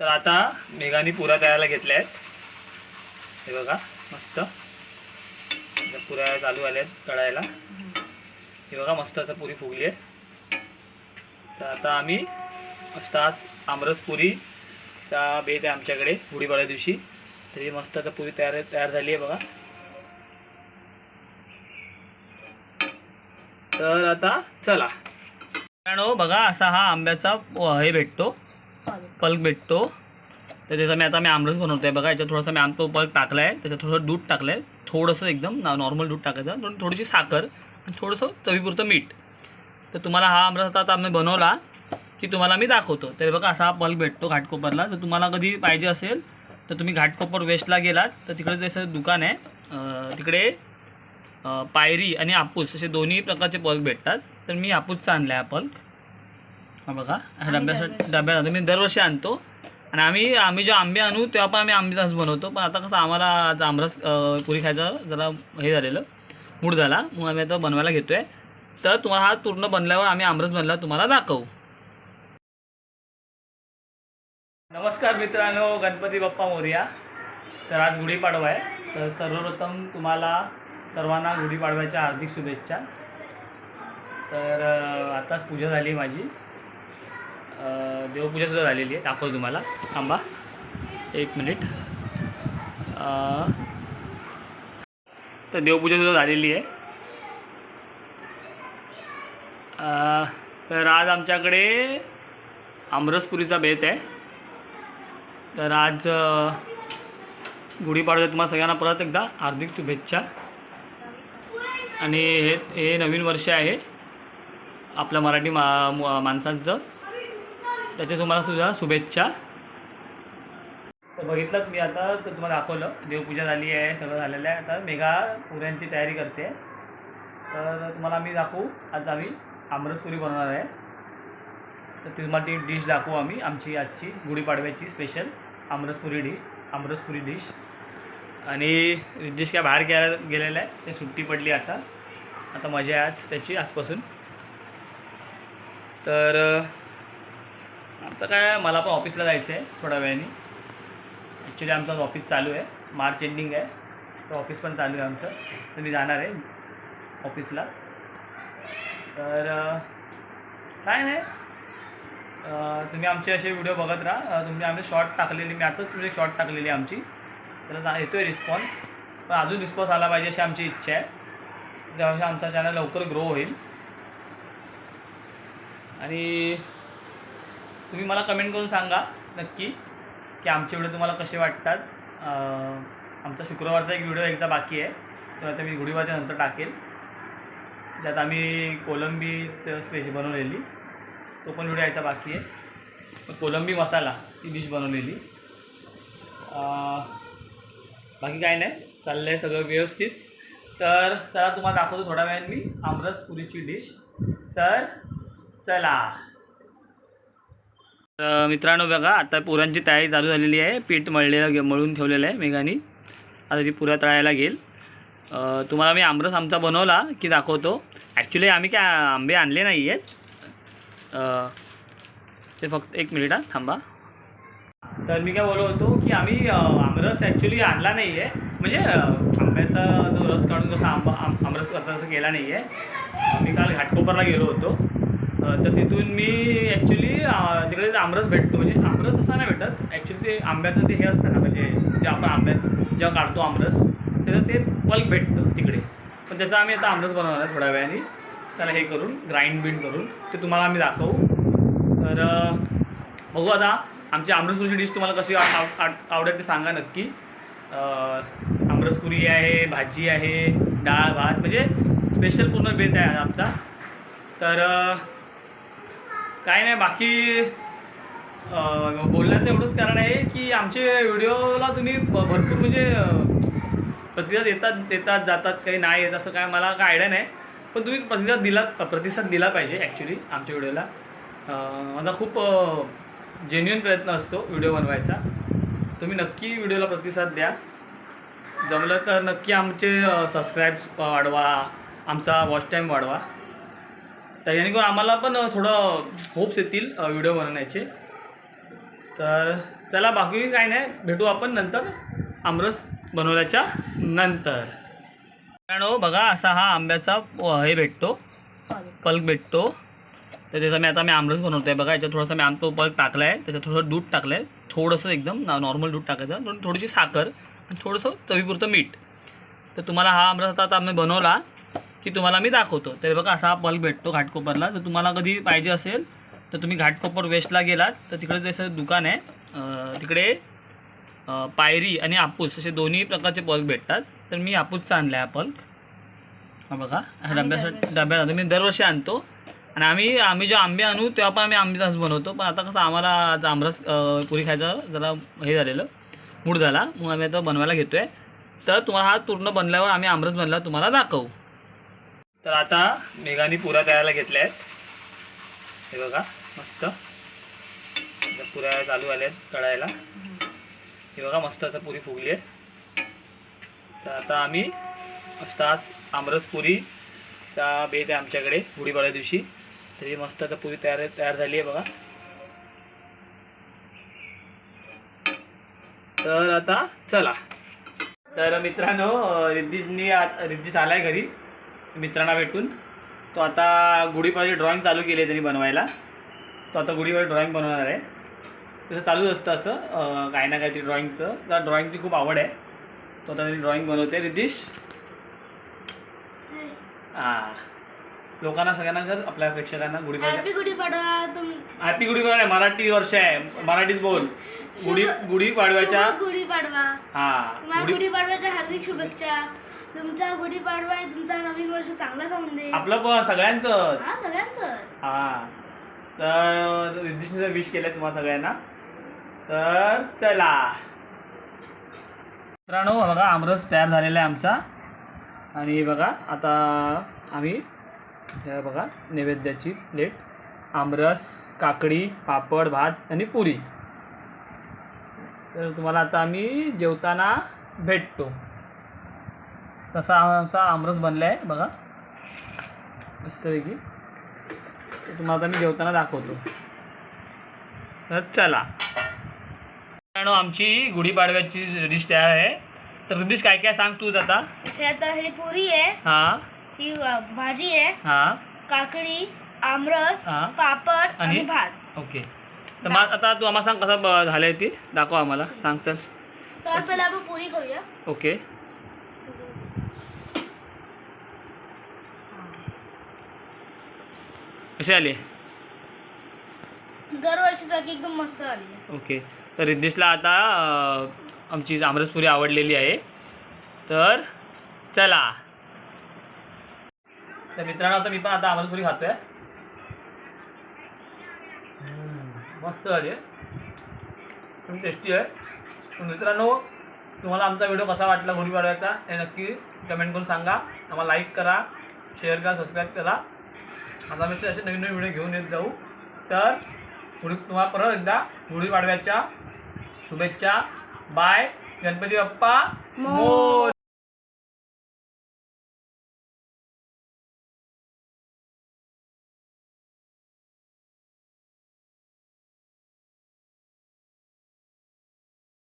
तर आता मेघाने पुऱ्या तयारला घेतल्या आहेत. हे बघा मस्त. आता पुऱ्या चालू आल्या आहेत तळायला. हे बघा मस्त आता पुरी फुगली आहे तर आता आम्ही मस्त आज आमरस पुरीचा बेत आहे आमच्याकडे गुढीपाडव्या दिवशी. तर ही मस्त आता पुरी तयार तयार झाली आहे बघा. तर आता चला. बघा असा हा आंब्याचा हे भेटतो. पल्क भेटतो. तर त्याचा मी आता मी आमरस बनवतो आहे बघा याच्यात थोडासा मी आमतो पल्क टाकला आहे त्याच्यात थोडंसं दूध टाकलं आहे थोडंसं एकदम नॉर्मल दूध टाकायचं. थोडं थोडीशी साखर आणि थोडंसं चवीपुरतं मीठ. तर तुम्हाला हा आमरस आता आता आम्ही बनवला की तुम्हाला मी दाखवतो. तर बघा असा हा पल्क भेटतो घाटकोपरला. तर तुम्हाला कधी पाहिजे असेल तर तुम्ही घाटकोपर वेस्टला गेलात तर तिकडे जसं दुकान आहे तिकडे पायरी आणि आपूस असे दोन्ही प्रकारचे पल्क भेटतात. तर मी आपूसचा आणला आहे हा पल्क. हा बघा. डब्यासाठी डब्यात मी दरवर्षी आणतो. आणि आम्ही आम्ही जे आंबे आणू तेव्हा पण आम्ही आंबे रस बनवतो. पण आता कसं आम्हाला आज आमरस पुरी खायचं जरा हे झालेलं मूड झाला. मग आम्ही आता बनवायला घेतोय. तर तुम्हाला हा पूर्ण बनल्यावर आम्ही आमरस बनला तुम्हाला दाखवू. नमस्कार मित्रांनो गणपती बाप्पा मोर्या. तर आज गुढीपाडवा आहे. तर सर्वप्रथम तुम्हाला सर्वांना गुढीपाडव्याच्या हार्दिक शुभेच्छा. तर आताच पूजा झाली माझी. देवपूजासुद्धा झालेली आहे. दाखवतो तुम्हाला. थांबा. एक मिनिट. तर देवपूजासुद्धा झालेली आहे. तर आज आमच्याकडे आमरसपुरीचा बेत आहे. तर आज अं, गुढीपाडव्या तुम्हाला सगळ्यांना परत एकदा हार्दिक शुभेच्छा. आणि हे हे नवीन वर्ष आहे. आपल्या मराठी मा माणसांचं. त्याच्या तुम्हाला सुद्धा शुभेच्छा. तर बघितलं मी आता तर तुम्हाला दाखवलं देवपूजा झाली आहे सगळं झालेलं आहे. आता मेघा पुऱ्यांची तयारी करते. तर तुम्हाला आम्ही दाखवू आज आम्ही आमरसपुरी बनवणार आहे. तर तुम्हाला ती डिश दाखवू आम्ही आमची आजची गुढीपाडव्याची special amraspuri dish amraspuri dish आणि रिद्देश काय बाहेर गेला गेलेला आहे ते सुट्टी पडली आता. आता मजा आहे आज त्याची आजपासून. तर आता काय मला पण ऑफिसला जायचं आहे थोड्या वेळाने. ॲक्च्युली आमचं ऑफिस चालू आहे. मार्च एंडिंग आहे. तर ऑफिस पण चालू आहे आमचं. तर मी जाणार आहे ऑफिसला. तर काय नाही. तुम्ही आमचे असे व्हिडिओ बघत राहा. तुम्ही आम्ही शॉर्ट टाकलेली मी आताच तुझी शॉर्ट टाकलेली आमची. तर येतो आहे रिस्पॉन्स पण अजून रिस्पॉन्स आला पाहिजे अशी आमची इच्छा आहे. त्यामुळे आमचा चॅनल लवकर ग्रो होईल. आणि तुम्ही मला कमेंट करून सांगा नक्की. की आमचे व्हिडिओ तुम्हाला कसे वाटतात? आमचा शुक्रवारचा एक व्हिडिओ एकदा बाकी आहे. तर आता मी गुढीवारच्या नंतर टाकेल. त्यात आम्ही कोलंबीचं स्पेश बनवलेली. तो पण व्हिडिओ यायचा बाकी आहे. कोलंबी मसाला ती डिश बनवलेली. बाकी काय नाही. चाललं आहे सगळं व्यवस्थित. तर चला तुम्हाला दाखवतो थोड्या वेळाने मी. आमरस पुरीची डिश तर चला. तर मित्रांनो बघा आता पुरांची तयारी चालू झालेली आहे. पीठ मळलेलं घे- मळून ठेवलेलं आहे मेघानी. आता ती पुऱ्या तळायला घेईल तुम्हाला मी आमरस आमचा बनवला की दाखवतो. ॲक्च्युली आम्ही काय आंबे आणले नाही आहेत ते फक्त एक मिनिट थांबा. तर मी काय बोलत होतो की आम्ही आमरस ॲक्च्युली आणला नाही आहे म्हणजे आंब्याचा जो रस काढून जसा आंबा आमरस करता तसं केला नाही आहे मी काल घाटकोपरला गेलो होतो. तर तिथून मी ॲक्च्युली तिकडे आमरस भेटतो. म्हणजे आमरस असा नाही भेटत. ॲक्च्युली ते आंब्याचं ते हे असतं ना म्हणजे जे आपण आंब्यात जेव्हा काढतो आमरस त्याचं ते पल्प भेटतं तिकडे. पण त्याचा आम्ही आता आमरस बनवणार आहे थोड्या वेळाने. त्याला हे करून ग्राइंड बिंड करून ते तुम्हाला आम्ही दाखवू. तर बघू आता आमची आमरसपुरीची डिश तुम्हाला कशी आव- आवडेल ते सांगा नक्की. आमरसपुरी आहे भाजी आहे डाळ भात म्हणजे स्पेशल पूर्ण बेत आहे आमचा. तर काय नाही बाकी बोलण्याचं एवढंच कारण आहे की आमचे व्हिडिओला तुम्ही भरपूर म्हणजे प्रतिसाद येतात देतात जातात काही नाही येत असं काय मला काय आयडिया नाही. पण तुम्ही प्रतिसाद दिला प्रतिसाद दिला पाहिजे ॲक्च्युली आमच्या व्हिडिओला. माझा खूप जेन्युन प्रयत्न असतो व्हिडिओ बनवायचा. तुम्ही नक्की व्हिडिओला प्रतिसाद द्या. जमलं तर नक्की आमचे सबस्क्राईब्स वाढवा. आमचा वॉच टाईम वाढवा. तर जेणेकरून आम्हाला पण थोडं होप्स येतील व्हिडिओ बनवण्याचे. तर चला बाकी काय नाही. भेटू आपण नंतर आमरस बनवल्याच्या नंतर. मित्रांनो बघा असा हा आंब्याचा हे भेटतो. पल्क भेटतो. तर त्याचा मी आता मी आमरस बनवतो आहे बघा याच्यात थोडासा मी आम तो पल्क टाकला आहे त्याच्यात थोडं दूध टाकलं आहे थोडंसं एकदम नॉर्मल दूध टाकायचं. थोडीशी साखर आणि थोडंसं चवीपुरतं मीठ. तर तुम्हाला हा आमरस आता आता आम्ही बनवला. की तुम्हाला मी दाखवतो. तर बघा असा हा पल्क भेटतो घाटकोपरला. तर तुम्हाला कधी पाहिजे असेल तर तुम्ही घाटकोपर वेस्टला गेलात तर तिकडे जसं दुकान आहे तिकडे पायरी आणि हापूस असे दोन्ही प्रकारचे पल्क भेटतात. तर मी हापूसचा आणला आहे हा पल्क हा बघा हा डब्यासाठी डब्यात आणतो. मी दरवर्षी आणतो. आणि आम्ही आम्ही जे आंबे आणू तेव्हा पण आम्ही आंबेचाच बनवतो. पण आता कसं आम्हाला आमरस पुरी खायचं जरा हे झालेलं मूड झाला. मग आम्ही आता बनवायला घेतो आहे तर तुम्हाला हा पूर्ण बनल्यावर आम्ही आमरस बनल्यावर तुम्हाला दाखवू. तर आता मेघानी पुऱ्या तयारला घेतल्या आहेत. हे बघा मस्त. पुऱ्या चालू आल्या आहेत तळायला. हे बघा मस्त आता पुरी फुगली आहे तर आता आम्ही मस्त आज आमरस पुरीचा बेत आहे आमच्याकडे गुढीपाड्या दिवशी. तरी मस्त आता पुरी तयार तयार झाली आहे बघा. तर आता चला. तर मित्रांनो अं, रिद्धिशनी आत- रिद्धिश आलाय घरी. मित्रांना भेटून. तो आता गुढीपाडव्याची ड्रॉइंग चालू केली आहे त्यांनी बनवायला. तो आता गुढीपाडवी ड्रॉइंग बनवणार आहे. तसं चालूच असतं असं काही ना काहीतरी ड्रॉइंगचं त्याला ड्रॉइंगची खूप आवड आहे. तो आता ड्रॉइंग बनवते रिद्धिश हां. लोकांना सगळ्यांना कर आपल्या प्रेक्षकांना हॅपी गुढीपाडवा हॅपी गुढीपाडवा मराठी वर्ष आहे. मराठीत बोल. गुढी गुढीपाडव्याच्या गुढीपाडवा. हां. गुढीपाडव्याच्या हार्दिक शुभेच्छा. तुमचा गुढीपाडवा आहे तुमचा नवीन वर्ष चांगला जाऊन दे. आपलं पण सगळ्यांचं हा सगळ्यांचं हा. तर रिद्धिशने विश केलं तुम्हाला सगळ्यांना. तर चला. मित्रांनो बघा आमरस तयार झालेला आहे आमचा. आणि बघा आता आम्ही बघा नैवेद्याची प्लेट आमरस काकडी पापड भात आणि पुरी. तर तुम्हाला आता आम्ही जेवताना भेटतो. तसा आमचा आमरस बनला आहे बघा. मस्तपैकी. तुम्हाला मी जेवताना दाखवतो. तर चला. मित्रांनो आमची गुढीपाडव्याची डिश तयार आहे. तर डिश काय काय सांग तूच आता? हे आता हे पुरी आहे. हां. ही भाजी आहे. हां. काकडी आमरस हा. पापड आणि? आणि? भात. ओके. तर मग आता तू आम्हाला सांग कसं ब- झालंय ती. दाखव आम्हाला. सांग चल. सर्वात पहिले आपण पुरी करूया. ओके. कशी आली? दरवर्षीसारखी एकदम मस्त आली. ओके. तर रिद्धिशला आता अं, आमची आमरसपुरी आवडलेली आहे. तर चला. तर मित्रांनो आता मी पण आता आमरसपुरी खातोय. हम्म, मस्त झाली आहे. पण टेस्टी आहे. तर मित्रांनो तुम्हाला आमचा व्हिडिओ कसा वाटला गुढीपाडव्याचा हे नक्की कमेंट करून सांगा. आम्हाला लाईक करा शेअर करा सबस्क्राईब करा. आज आम्ही असे नवीन नवीन व्हिडिओ घेऊन येत जाऊ. तर गुढी तुम्हाला परत एकदा गुढीपाडव्याच्या शुभेच्छा. बाय गणपती बाप्पा. मोर.